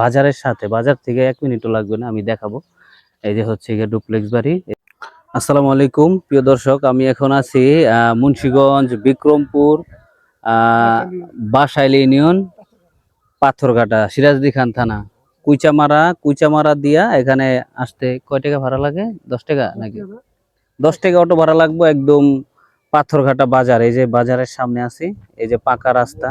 বাজারের সাথে, বাজার থেকে এক মিনিটও লাগবে না, আমি দেখাবো। এই যে হচ্ছে গিয়ে ডুপ্লেক্স বাড়ি। আসসালামু আলাইকুম, প্রিয় দর্শক, আমি এখন আছি মুন্সিগঞ্জ, বিক্রমপুর বাসাইল ইউনিয়ন, পাথরঘাটা, সিরাজদি খান থানা। কুইচামারা কুইচামারা দিয়া এখানে আসতে কয় টাকা ভাড়া লাগে? দশ টাকা নাকি? দশ টাকা অটো ভাড়া লাগবো একদম পাথরঘাটা বাজার। এই যে বাজারের সামনে আছি, এই যে পাকা রাস্তা,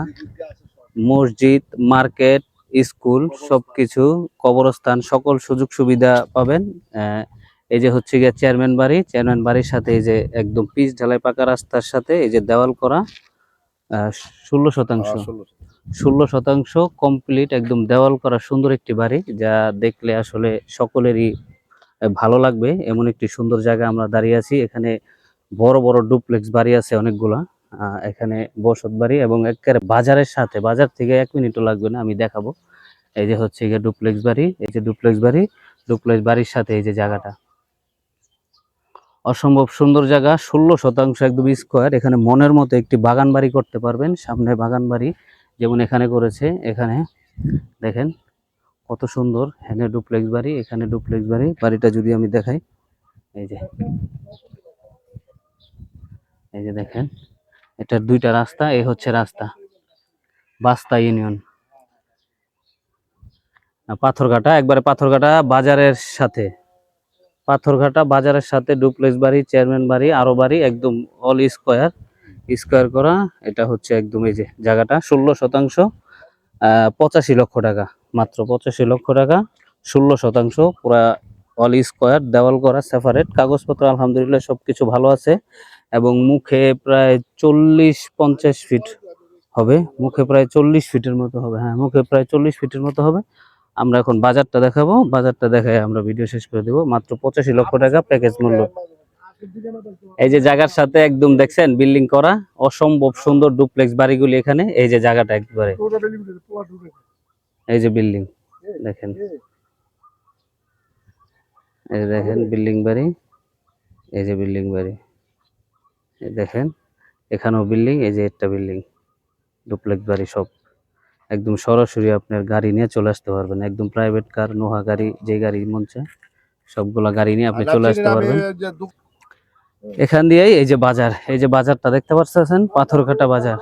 মসজিদ, মার্কেট স্কুল সবকিছু কবরস্থান সকল সুযোগ সুবিধা পাবেন। এই যে হচ্ছে গিয়ে চেয়ারম্যান বাড়ি চেয়ারম্যান বাড়ির সাথে এই যে একদম পিচ ঢালাই পাকা রাস্তার সাথে এই যে দেওয়াল করা ষোলো শতাংশ। ষোলো শতাংশ। কমপ্লিট একদম দেওয়াল করা সুন্দর একটি বাড়ি যা দেখলে আসলে সকলেরই ভালো লাগবে। এমন একটি সুন্দর জায়গা আমরা দাঁড়িয়ে আছি। এখানে বড় বড় ডুপ্লেক্স বাড়ি আছে অনেকগুলা। এখানে বসত বাড়ি এবং একেবারে বাজারের সাথে, বাজার থেকে এক মিনিটও লাগবে না, আমি দেখাবো। এই যে হচ্ছে গিয়ে ডুপ্লেক্স বাড়ি, এই যে ডুপ্লেক্স বাড়ি ডুপ্লেক্স বাড়ির সাথে এই যে জায়গাটা। অসম্ভব সুন্দর জায়গা, ষোলো শতাংশ একদম স্কোয়ার এখানে মনের মতো একটি বাগান বাড়ি করতে পারবেন, সামনে বাগান বাড়ি যেমন এখানে করেছে, এখানে দেখেন কত সুন্দর, এখানে ডুপ্লেক্স বাড়ি, এখানে ডুপ্লেক্স বাড়ি, বাড়িটা যদি আমি দেখাই, এই যে এই যে দেখেন। এটার দুইটা রাস্তা এ হচ্ছে রাস্তা। বাস্তা ইউনিয়ন। পাথরঘাটা, একবারে পাথরঘাটা বাজারের সাথে। পাথরঘাটা বাজারের সাথে ডুপ্লেক্স বাড়ি, চেয়ারম্যান বাড়ি আরও বাড়ি, একদম অল স্কোয়ার। স্কোয়ার করা, এটা হচ্ছে একদম এই যে জায়গাটা, ষোলো শতাংশ পঁচাশি লক্ষ টাকা, মাত্র পঁচাশি লক্ষ টাকা, ষোলো শতাংশ, পুরা অল স্কোয়ার, দেওয়াল করা সেপারেট কাগজপত্র, আলহামদুলিল্লাহ, সবকিছু ভালো আছে। এবং মুখে প্রায় চল্লিশ পঞ্চাশ ফিট হবে। মুখে প্রায় চল্লিশ ফিটের মতো হবে। হ্যাঁ মুখে প্রায় চল্লিশ ফিটের মতো হবে। আমরা এখন বাজারটা দেখাবো। বাজারটা দেখায় আমরা ভিডিও শেষ করে দেবো। মাত্র পঁচাশি লক্ষ টাকা প্যাকেজ মূল্য। এই যে জায়গার সাথে একদম দেখছেন বিল্ডিং করা। অসম্ভব সুন্দর ডুপ্লেক্স বাড়িগুলি এখানে। এই যে জায়গাটা একবারে। এই যে বিল্ডিং দেখেন। এই দেখেন বিল্ডিং বাড়ি। এই যে বিল্ডিং বাড়ি। দেখেন এখানেও বিল্ডিং এই যে একটা বিল্ডিং ডুপ্লেক্স বাড়ি সব। একদম সরাসরি আপনার গাড়ি নিয়ে চলে আসতে পারবেন। একদম প্রাইভেট কার নোহা গাড়ি যে গাড়ি মন চায় সবগুলা গাড়ি নিয়ে আপনি চলে আসতে পারবেন। এখান দিয়েই এই যে বাজার এই যে বাজারটা দেখতে পাচ্ছেন পাথরঘাটা বাজার।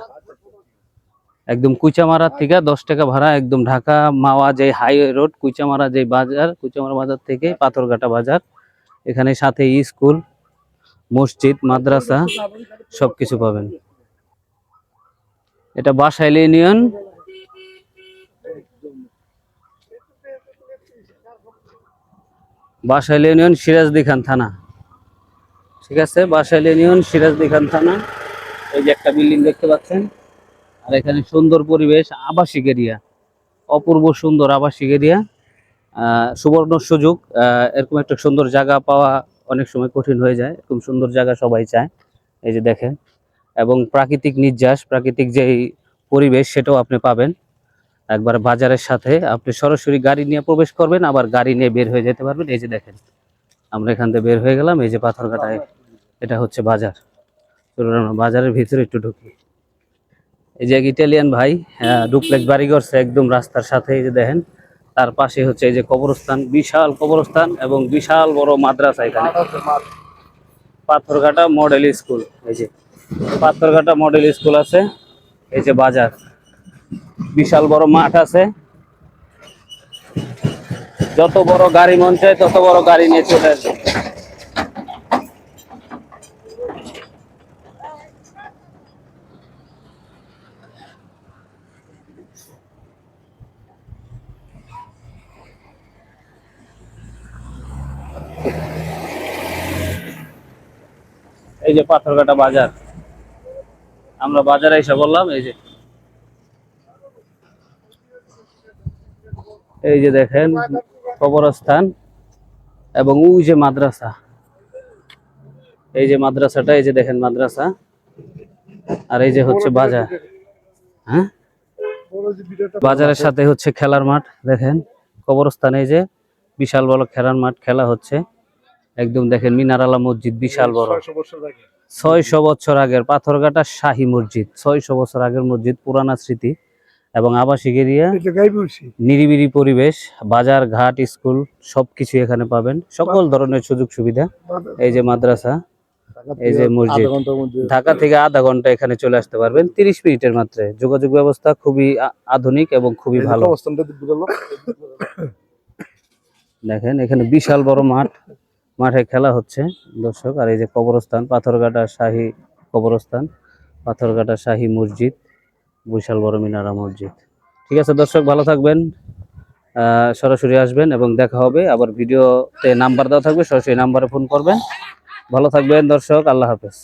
একদম কুচামারা থেকে দশ টাকা ভাড়া একদম ঢাকা মাওয়া যে হাইওয়ে রোড কুচামারা যে বাজার কুচামারা বাজার থেকে পাথরঘাটা বাজার। এখানে সাথে স্কুল মসজিদ, মাদ্রাসা, সবকিছু পাবেন। এটা Basail union Basail union Sirajdikhan থানা। ঠিক আছে? বাসাইল ইউনিয়ন সিরাজদি খান থানা। এই যে একটা বিল্ডিং দেখতে পাচ্ছেন। আর এখানে সুন্দর পরিবেশ, আবাসিক এরিয়া। অপূর্ব সুন্দর আবাসিক এরিয়া। সুবর্ণ সুযোগ। এরকম একটা সুন্দর জায়গা পাওয়া অনেক সময় কঠিন হয়ে যায়, খুব সুন্দর জায়গা সবাই চায়, এই যে দেখেন। এবং প্রাকৃতিক নির্যাস, প্রাকৃতিক যেই পরিবেশ সেটাও আপনি পাবেন। একবার বাজারের সাথে আপনি সরাসরি গাড়ি নিয়ে প্রবেশ করবেন, আবার গাড়ি নিয়ে বের হয়ে যেতে পারবেন। এই যে দেখেন, আমরা এখান থেকে বের হয়ে গেলাম, এই যে পাথরঘাটায় এটা হচ্ছে বাজার। বাজারের ভিতরে একটু ঢুকি। এই যে ইটালিয়ান ভাই ডুপ্লেক্স বাড়ি করছে একদম রাস্তার সাথে, এই যে দেখেন। তার পাশে হচ্ছে এই যে কবরস্থান, বিশাল কবরস্থান এবং বিশাল বড় মাদ্রাসা এখানে। পাথরঘাটা মডেল স্কুল, এই যে পাথরঘাটা মডেল স্কুল আছে, এই যে বাজার। বিশাল বড় মাঠ আছে। যত বড় গাড়ি মন চায়, তত বড় গাড়ি নিয়ে চলে আসবে। এই যে পাথরঘাটা বাজার। আমরা বাজারে এসে বললাম, এই যে। এই যে দেখেন, কবরস্থান এবং ওই যে মাদ্রাসা। এই যে মাদ্রাসাটা, এই যে দেখেন মাদ্রাসা। আর এই যে হচ্ছে বাজার। হ্যাঁ? বাজারের সাথে হচ্ছে খেলার মাঠ, দেখেন। কবরস্থানে এই যে বিশাল বড় খেলার মাঠ, খেলা হচ্ছে। একদম দেখেন মিনারালা মসজিদ বিশাল বড়। ছয়শো বছর আগের পাথরঘাটা শাহী মসজিদ ছয়শো বছর আগের মসজিদ পুরানা স্মৃতি এবং আবাসিক এরিয়া নিরিবিলি পরিবেশ বাজার ঘাট স্কুল সবকিছু এখানে পাবেন। সকল ধরনের সুযোগ সুবিধা। এই যে মাদ্রাসা এই যে মসজিদ। ঢাকা থেকে আধা ঘণ্টা এখানে চলে আসতে পারবেন তিরিশ মিনিটের মাত্রে। যোগাযোগ ব্যবস্থা খুবই আধুনিক এবং খুবই ভালো। দেখেন এখানে বিশাল বড় মাঠ। মাঠে খেলা হচ্ছে, দর্শক। আর এই যে কবরস্থান, পাথরঘাটা শাহী কবরস্থান, পাথরঘাটা শাহী মসজিদ বৈশাল বড় মিনারা মসজিদ। ঠিক আছে, দর্শক, ভালো থাকবেন সরাসরি আসবেন এবং দেখা হবে। আবার ভিডিওতে নাম্বার দেওয়া থাকবে, সরাসরি নাম্বারে ফোন করবেন। ভালো থাকবেন, দর্শক, আল্লাহ হাফেজ।